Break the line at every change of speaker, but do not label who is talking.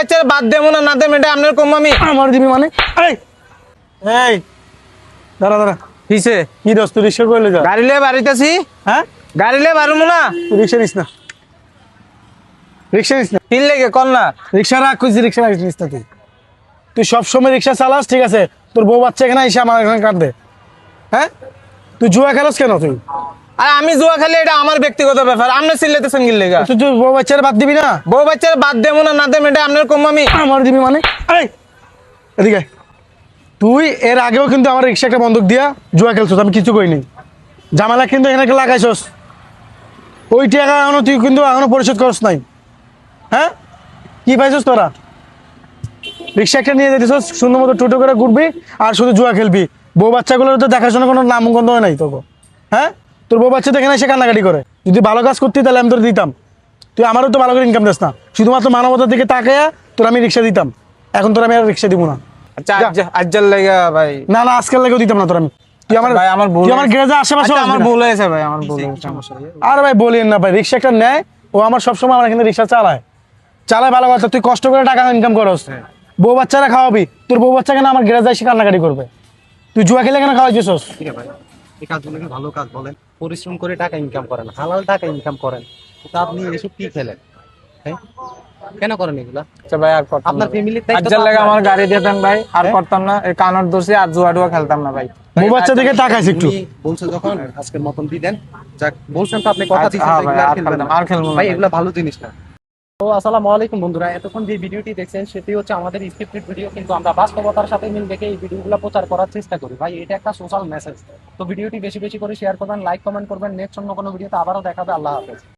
বাচ্চার বাদ দেবো না না দেবো এটা আপনার কম আমি।
আমার দিবি মানে? এই! দাঁড়া দাঁড়া।
কিসে?
কি দোস্ত রিক্সা করলে যা।
গাড়ি লিয়ে বাড়িতেছি
হ্যাঁ?
গাড়ি লিয়ে বাড়বো না?
রিক্সা নিস না। রিক্সা নিস না।
কি লেগে কল না।
রিক্সা রাখ খুঁজছি রিক্সা রাখিস নিস না তুই তুই সবসময় রিক্সা চালাস ঠিক আছে? তোর বউ বাচ্চা এখানে এসে আমার এখানে কাঁদবে। হ্যাঁ? তুই জুয়া খেলাস কেন তুই?
আর আমি জুয়া খালি এটা আমার ব্যক্তিগত ব্যাপার। আপনি চিল্লাতেছেন কি লেগা।
তুই বউ বাচ্চার বাদ দিবি না?
বউ বাচ্চার বাদ দেবো না না দেবো এটা আপনার কম আমি।
আমার দিবি মানে? এদিকে তুই এর আগেও কিন্তু আমার রিক্সা একটা বন্ধক দিয়া জুয়া খেলছিস আমি কিছু কইনি। জামালা কিন্তু এখানে লাগাইছস। ওই টাকা এখনও তুই কিন্তু এখনও পরিশোধ করস নাই। হ্যাঁ? কি পাইছস তোরা? রিক্সা একটা নিয়ে যেতেছস সুন্দর মতো টোটো করে ঘুরবি আর শুধু জুয়া খেলবি। বউ বাচ্চাগুলোর তো দেখাশোনা কোনো নাম গন্ধ হয় নাই তোকে। হ্যাঁ? তোর বউ বাচ্চা তো এখানে এসে কান্নাকাটি করে। যদি ভালো কাজ করতি তাহলে আমি তোর দিতাম। তুই আমারও তো ভালো করে ইনকাম দিস না। শুধুমাত্র মানবতার দিকে তাকায়া তোর আমি রিক্সা দিতাম। এখন তোর আমি আর রিক্সা দিব না।
আচ্ছা আজ্জাল লেগা ভাই।
না না আজকাল লাগেও দিতাম না তোর আমি। আমার
ভাই, আমার ভুল
আমার গ্যারেজে আশেপাশে
আচ্ছা, আমার ভুল হয়েছে ভাই আমার ভুল
আর ভাই বলিয়েন না ভাই রিক্সা একটা নেয় ও আমার সবসময় আমার এখানে রিক্সা চালায়। চালায় ভালো কথা তুই কষ্ট করে টাকা ইনকাম করস। বউ বাচ্চারা খাওয়াবি তোর বউ বাচ্চা কেন আমার গ্যারেজে এসে কান্নাকাটি করবে? তুই জুয়া খেলে কেন খাওয়াইছিস
ঠিক আছে ভাই? এই কাজগুলো কি ভালো কাজ বলেন। পরিশ্রম করে টাকা ইনকাম করেন হালাল টাকা ইনকাম করেন। তো আপনি এসব কি খেলেন? হ্যাঁ? কেন করেন এগুলা?
আচ্ছা ভাই আর করতাম
আপনার
আজ্জাল লেগে আমার গাড়ি দিতেন ভাই আর করতাম না। এই কানর দোষে আর জুয়া টুয়া খেলতাম না ভাই।
বউ বাচ্চা দিকে একটু।
বলছো যখন আজকের মতন দিয়ে দেন যাক বলছেন তো আপনি কথা
আচ্ছা, হ্যাঁ
আর না।
খেলব ভাই।
এগুলা ভালো জিনিস না। তো আসসালামু আলাইকুম বন্ধুরা, এতক্ষণ যে ভিডিওটি দেখছেন, সেটি হচ্ছে আমাদের স্ক্রিপ্টেড ভিডিও কিন্তু আমরা বাস্তবতার সাথে মিল দেখে এই ভিডিওগুলো প্রচার করার চেষ্টা করি। ভাই, এটা একটা সোশ্যাল মেসেজ তো ভিডিওটি বেশি বেশি করে শেয়ার করবেন লাইক কমেন্ট করবেন নেক্সট অন্য কোনো ভিডিওতে আবারও দেখাবে। আল্লাহ হাফেজ।